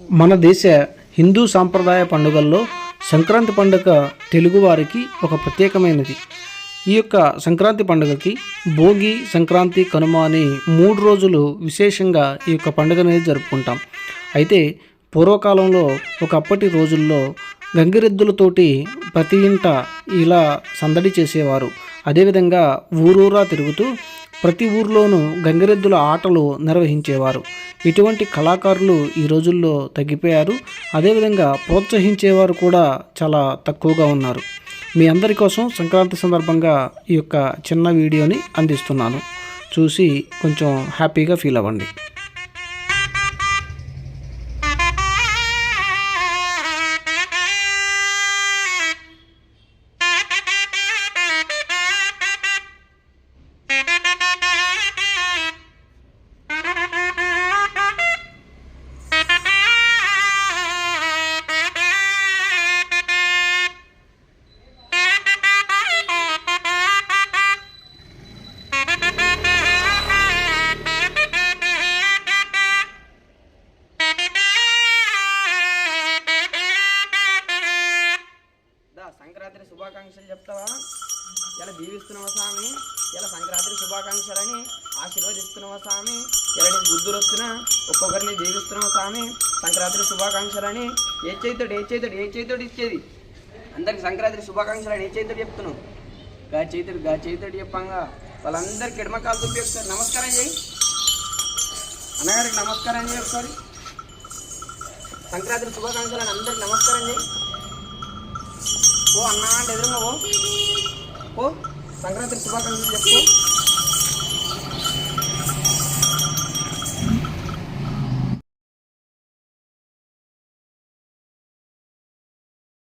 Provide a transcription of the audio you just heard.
మన దేశ హిందూ సాంప్రదాయ పండుగల్లో సంక్రాంతి పండుగ తెలుగువారికి ఒక ప్రత్యేకమైనది. ఈ యొక్క సంక్రాంతి పండుగకి భోగి సంక్రాంతి కనుమ అని మూడు రోజులు విశేషంగా ఈ యొక్క పండుగ అనేది జరుపుకుంటాం. అయితే పూర్వకాలంలో ఒకప్పటి రోజుల్లో గంగిరెద్దులతోటి ప్రతి ఇంట ఇలా సందడి చేసేవారు. అదేవిధంగా ఊరూరా తిరుగుతూ ప్రతి ఊర్లోనూ గంగిరెద్దుల ఆటలు నిర్వహించేవారు. ఇటువంటి కళాకారులు ఈ రోజుల్లో తగ్గిపోయారు. అదేవిధంగా ప్రోత్సహించేవారు కూడా చాలా తక్కువగా ఉన్నారు. మీ అందరి కోసం సంక్రాంతి సందర్భంగా ఈ యొక్క చిన్న వీడియోని అందిస్తున్నాను. చూసి కొంచెం హ్యాపీగా ఫీల్ అవ్వండి. సంక్రాంతి శుభాకాంక్షలు చెప్తావా? ఇలా దీవిస్తున్నావా స్వామి? ఇలా సంక్రాంతి శుభాకాంక్షలని ఆశీర్వదిస్తున్నావా స్వామి? ఇలా నీకు బుద్ధులు వస్తున్నా ఒక్కొక్కరిని దీవిస్తున్నావా స్వామి? సంక్రాంతి శుభాకాంక్షలని ఏ చేతుడు ఏ చేతుడు ఏ చేతుడు ఇచ్చేది? అందరికి సంక్రాంతి శుభాకాంక్షలని ఏ చేతుడు చెప్తున్నావు? గా చేతుడు గా చేతుడు చెప్పంగా. వాళ్ళందరికీ ఎడమకాలు చూపి ఒకసారి నమస్కారం చేయి. అన్నగారికి నమస్కారం చేయి ఒకసారి. సంక్రాంతి శుభాకాంక్షలని అందరికి నమస్కారం చేయి. ఓ అన్నా అంటే ఎదురుగా ఓ ఓ సంక్రాంతి శుభాకాంక్షలు చెప్పు.